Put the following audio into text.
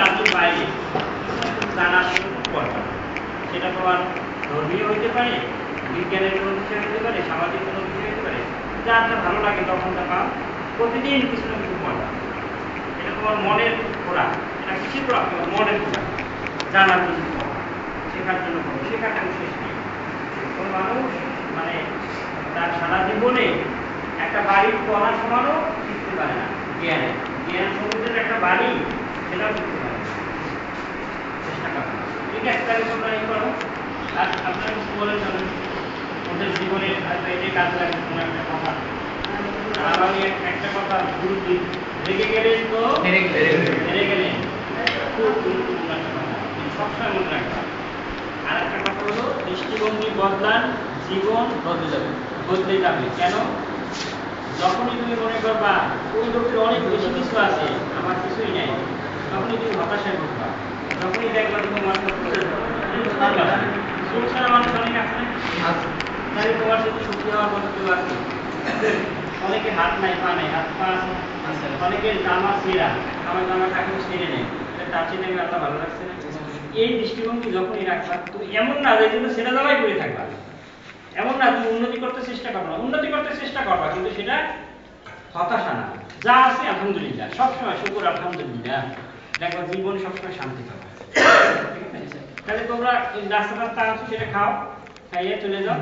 রাজ্যের বাইরে জানার দরকার সেটা তোমার ধর্মীয় হইতে পারে, বিজ্ঞানের কোনো বিষয় হতে পারে, সামাজিক কোনো বিষয় হতে পারে, যা ভালো লাগে তখন তা প্রতিদিন কিছু না কিছু পড়া এটা তোমার মনের খোরা এটা কিসের খোরা মনের খোরা জানার কিছু শেখার জন্য শেখার কোনো শেষ নেই। কোনো মানুষ মানে তার সারা জীবনে একটা বাড়ির পড়া সমানও শিখতে পারে না জ্ঞান। জ্ঞান সমুদ্রের একটা বাড়ি করো ঠিক আছে তাহলে তোমরা এই করো। আর আপনারা কিছু বলে চলেন ওদের জীবনে হয়তো এই যে কাজ লাগে কোনো একটা কথা। আর আমি এক- একটা কথা গুরুত্ব রেগে গেলে তো হেরে গেলে। খুব গুরুত্বপূর্ণ একটা কথা। সবসময় মনে রাখবা। আর একটা কথা হলো দৃষ্টিভঙ্গি বদলান জীবন বদলে যাবে। বদলে যাবে। কেন? যখনই তুমি মনে করবা ওই লোকের অনেক বেশি কিছু আছে আমার কিছুই নাই। তখনই তুমি হতাশায় ভুগবা এই দৃষ্টিভঙ্গি যখনই রাখবা এমন না যে তুমি সেটা জামাই করে থাকবা। এমন না তুমি উন্নতি করতে চেষ্টা করবা উন্নতি করতে চেষ্টা করবা, কিন্তু সেটা হতাশা না। যা আছে, আলহামদুলিল্লাহ। সবসময় শুকুর, আলহামদুলিল্লাহ। দেখবা জীবন সবসময় শান্তি পাবে। ঠিক আছে? তাহলে তোমরা রাস্তা রাস্তা আছো সেটা খাও খাইয়ে চলে যাও।